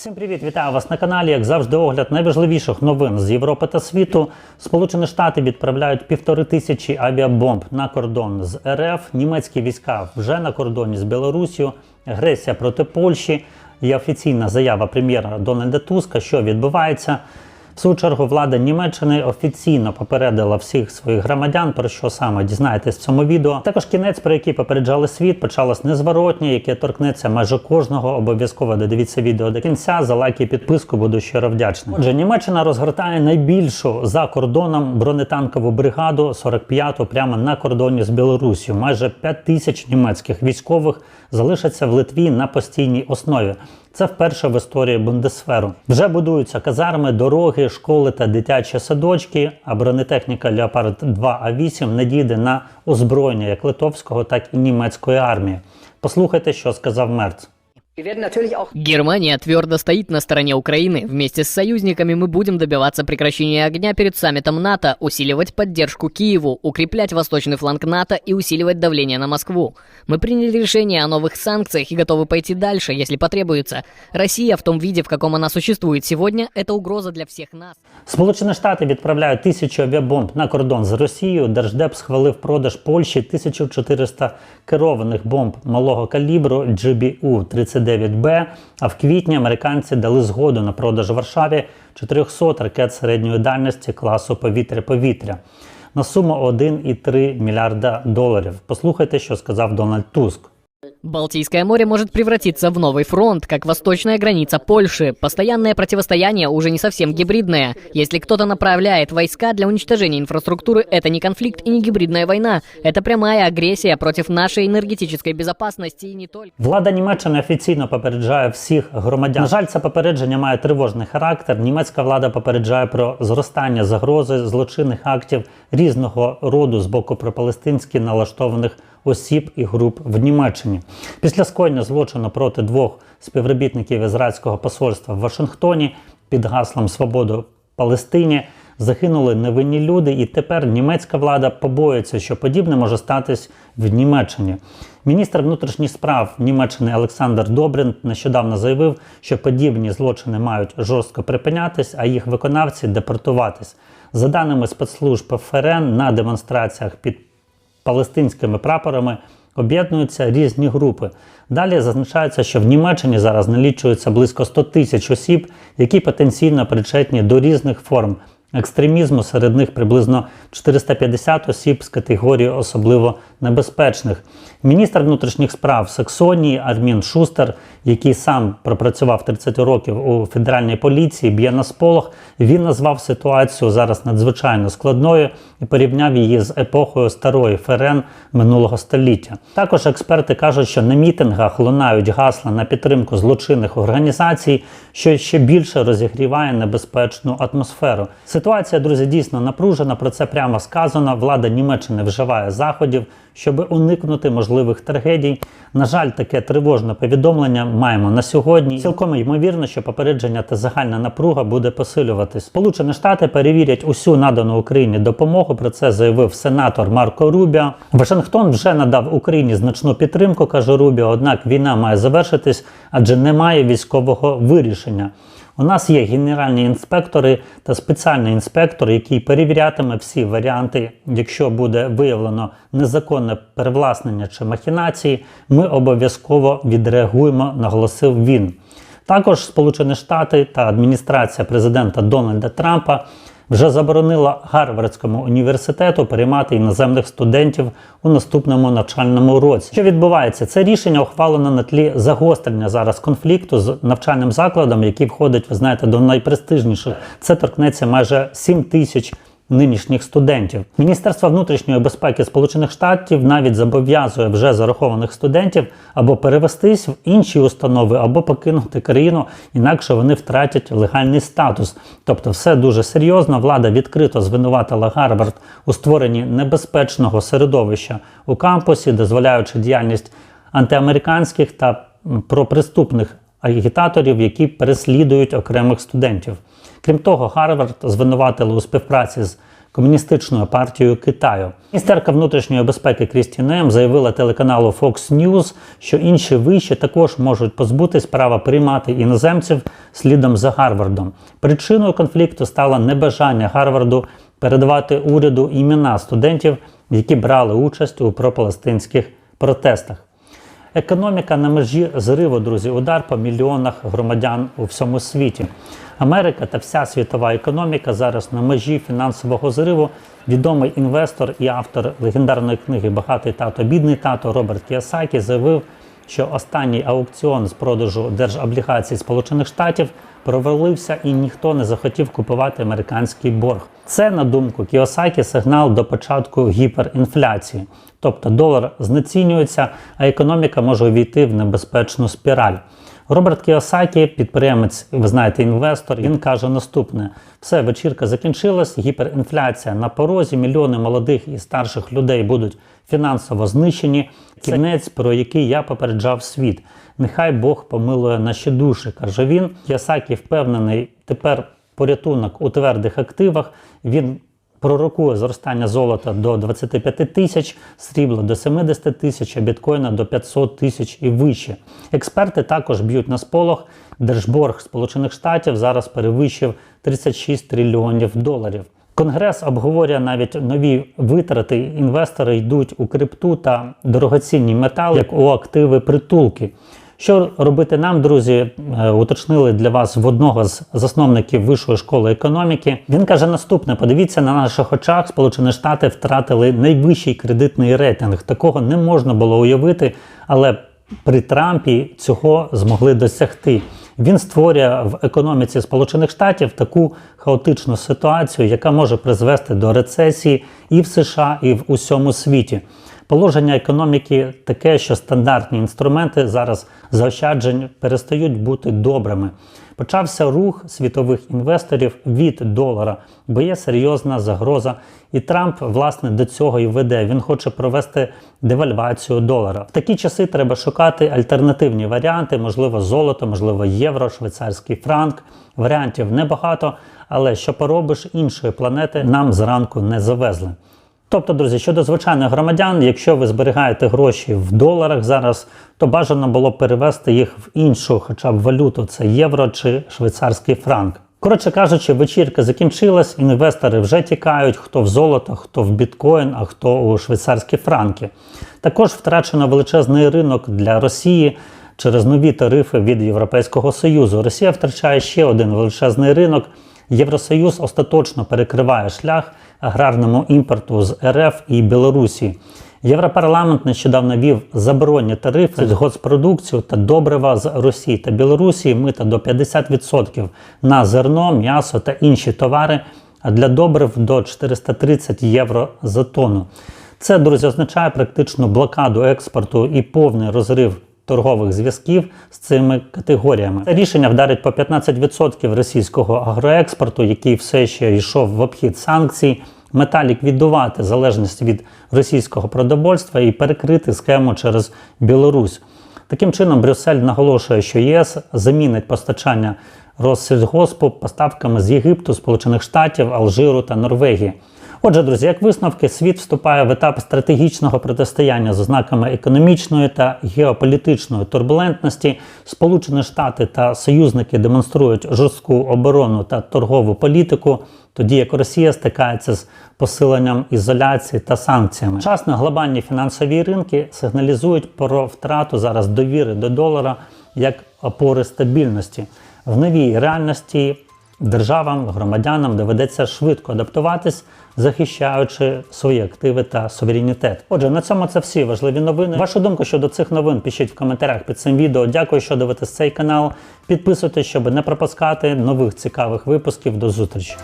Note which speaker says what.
Speaker 1: Всім привіт, вітаю вас на каналі. Як завжди, огляд найважливіших новин з Європи та світу. Сполучені Штати відправляють півтори тисячі авіабомб на кордон з РФ. Німецькі війська вже на кордоні з Білорусію. Агресія проти Польщі. Є офіційна заява прем'єра Дональда Туска, що відбувається. В свою чергу влада Німеччини офіційно попередила всіх своїх громадян, про що саме дізнаєтесь в цьому відео. Також кінець, про який попереджали світ, почалось незворотнє, яке торкнеться майже кожного. Обов'язково додивіться відео до кінця. За лайк і підписку буду щиро вдячний. Отже, Німеччина розгортає найбільшу за кордоном бронетанкову бригаду 45-ту прямо на кордоні з Білорусію. Майже 5 тисяч німецьких військових залишаться в Литві на постійній основі. Це вперше в історії Бундесферу. Вже будуються казарми, дороги, школи та дитячі садочки. А бронетехніка Леопард 2 А8 надійде на озброєння як литовського, так і німецької армії. Послухайте, що сказав Мерц.
Speaker 2: Wir werden natürlich auch
Speaker 3: Германия твердо стоит на стороне Украины. Вместе с союзниками мы будем добиваться прекращения огня перед саммитом НАТО, усиливать поддержку Киеву, укреплять восточный фланг НАТО и усиливать давление на Москву. Мы приняли решение о новых санкциях и готовы пойти дальше, если потребуется. Россия в том виде, в каком она существует сегодня, это угроза для всех нас.
Speaker 1: Сполучені Штати відправляють тисячу авіабомб на кордон з Росією. Держдеп схвалив продаж Польщі 1400 керованих бомб малого калібру GBU-39B, а в квітні американці дали згоду на продаж Варшаві 400 ракет середньої дальності класу повітря-повітря на суму 1,3 мільярда доларів. Послухайте, що сказав Дональд Туск.
Speaker 3: Балтийское море может превратиться в новый фронт, как восточная граница Польши. Постоянное противостояние уже не совсем гибридное. Если кто-то направляет войска для уничтожения инфраструктуры, это не конфликт и не гибридная война. Это прямая агрессия против нашей энергетической безопасности и не только.
Speaker 1: Влада Німеччини офіційно попереджає всіх громадян. На жаль, це попередження має тривожний характер. Німецька влада попереджає про зростання загрози злочинних актів різного роду з боку пропалестинськи налаштованих осіб і груп в Німеччині. Після скоєння злочину проти двох співробітників ізраїльського посольства в Вашингтоні під гаслом Свободу Палестині загинули невинні люди, і тепер німецька влада побоїться, що подібне може статись в Німеччині. Міністр внутрішніх справ Німеччини Олександр Добрин нещодавно заявив, що подібні злочини мають жорстко припинятись, а їх виконавці депортуватись. За даними спецслужб ФРН, на демонстраціях під палестинськими прапорами об'єднуються різні групи. Далі зазначається, що в Німеччині зараз налічується близько 100 тисяч осіб, які потенційно причетні до різних форм екстремізму. Серед них приблизно 450 осіб з категорії особливо небезпечних. Міністр внутрішніх справ Саксонії Армін Шустер, який сам пропрацював 30 років у федеральній поліції, б'є на сполох. Він назвав ситуацію зараз надзвичайно складною і порівняв її з епохою старої ФРН минулого століття. Також експерти кажуть, що на мітингах лунають гасла на підтримку злочинних організацій, що ще більше розігріває небезпечну атмосферу. Ситуація, друзі, дійсно напружена. Про це прямо сказано. Влада Німеччини вживає заходів, щоб уникнути можливих трагедій. На жаль, таке тривожне повідомлення маємо на сьогодні. Цілком ймовірно, що попередження та загальна напруга буде посилюватись. Сполучені Штати перевірять усю надану Україні допомогу. Про це заявив сенатор Марко Рубіо. Вашингтон вже надав Україні значну підтримку, каже Рубіо. Однак війна має завершитись, адже немає військового вирішення. У нас є генеральні інспектори та спеціальний інспектор, який перевірятиме всі варіанти. Якщо буде виявлено незаконне перевласнення чи махінації, ми обов'язково відреагуємо, наголосив він. Також Сполучені Штати та адміністрація президента Дональда Трампа вже заборонила Гарвардському університету приймати іноземних студентів у наступному навчальному році. Що відбувається? Це рішення ухвалено на тлі загострення зараз конфлікту з навчальним закладом, який входить, ви знаєте, до найпрестижніших. Це торкнеться майже 7 тисяч нинішніх студентів. Міністерство внутрішньої безпеки Сполучених Штатів навіть зобов'язує вже зарахованих студентів або перевестись в інші установи, або покинути країну, інакше вони втратять легальний статус. Тобто, все дуже серйозно. Влада відкрито звинуватила Гарвард у створенні небезпечного середовища у кампусі, дозволяючи діяльність антиамериканських та проприступних агітаторів, які переслідують окремих студентів. Крім того, Гарвард звинуватили у співпраці з комуністичною партією Китаю. Міністерка внутрішньої безпеки Крісті Нем заявила телеканалу Fox News, що інші виші також можуть позбутись права приймати іноземців слідом за Гарвардом. Причиною конфлікту стало небажання Гарварду передавати уряду імена студентів, які брали участь у пропалестинських протестах. Економіка на межі зриву, друзі, удар по мільйонах громадян у всьому світі. Америка та вся світова економіка зараз на межі фінансового зриву. Відомий інвестор і автор легендарної книги Багатий тато, бідний тато Роберт Кіосакі заявив, що останній аукціон з продажу держоблігацій Сполучених Штатів провалився і ніхто не захотів купувати американський борг. Це, на думку Кіосакі, сигнал до початку гіперінфляції. Тобто долар знецінюється, а економіка може увійти в небезпечну спіраль. Роберт Кіосакі, підприємець, ви знаєте, інвестор, він каже наступне: все, вечірка закінчилась, гіперінфляція на порозі, мільйони молодих і старших людей будуть фінансово знищені. Кінець, про який я попереджав світ. Нехай Бог помилує наші душі, каже він. Кіосакі впевнений, тепер порятунок у твердих активах. Він пророкує зростання золота до 25 тисяч, срібла до 70 тисяч, а біткоїна до 500 тисяч і вище. Експерти також б'ють на сполох. Держборг Сполучених Штатів зараз перевищив 36 трильйонів доларів. Конгрес обговорює навіть нові витрати. Інвестори йдуть у крипту та дорогоцінні метали, як у активи притулки. Що робити нам, друзі, е, уточнили для вас в одного з засновників Вищої школи економіки. Він каже наступне: подивіться на наших очах, Сполучені Штати втратили найвищий кредитний рейтинг. Такого не можна було уявити, але при Трампі цього змогли досягти. Він створює в економіці Сполучених Штатів таку хаотичну ситуацію, яка може призвести до рецесії і в США, і в усьому світі. Положення економіки таке, що стандартні інструменти зараз заощаджень перестають бути добрими. Почався рух світових інвесторів від долара, бо є серйозна загроза. І Трамп, власне, до цього і веде. Він хоче провести девальвацію долара. В такі часи треба шукати альтернативні варіанти, можливо, золото, можливо, євро, швейцарський франк. Варіантів небагато, але що поробиш іншої планети нам зранку не завезли. Тобто, друзі, щодо звичайних громадян, якщо ви зберігаєте гроші в доларах зараз, то бажано було перевести їх в іншу, хоча б валюту, це євро чи швейцарський франк. Коротше кажучи, вечірка закінчилась, інвестори вже тікають, хто в золото, хто в біткоін, а хто у швейцарські франки. Також втрачено величезний ринок для Росії через нові тарифи від Європейського Союзу. Росія втрачає ще один величезний ринок. Євросоюз остаточно перекриває шлях аграрному імпорту з РФ і Білорусі. Європарламент нещодавно вів заборонні тарифи з госпродукцію та добрива з Росії та Білорусі мита до 50% на зерно, м'ясо та інші товари, а для добрив до 430 євро за тонну. Це, друзі, означає практичну блокаду експорту і повний розрив торгових зв'язків з цими категоріями. Це рішення вдарить по 15% російського агроекспорту, який все ще йшов в обхід санкцій. Мета ліквідувати залежність від російського продовольства і перекрити схему через Білорусь. Таким чином, Брюссель наголошує, що ЄС замінить постачання Россельгоспу поставками з Єгипту, Сполучених Штатів, Алжиру та Норвегії. Отже, друзі, як висновки, світ вступає в етап стратегічного протистояння з ознаками економічної та геополітичної турбулентності. Сполучені Штати та союзники демонструють жорстку оборону та торгову політику, тоді як Росія стикається з посиленням ізоляції та санкціями. Часно глобальні фінансові ринки сигналізують про втрату зараз довіри до долара як опори стабільності. В новій реальності державам, громадянам доведеться швидко адаптуватись, захищаючи свої активи та суверенітет. Отже, на цьому це всі важливі новини. Вашу думку щодо цих новин пишіть в коментарях під цим відео. Дякую, що дивитесь цей канал. Підписуйтесь, щоб не пропускати нових цікавих випусків. До зустрічі.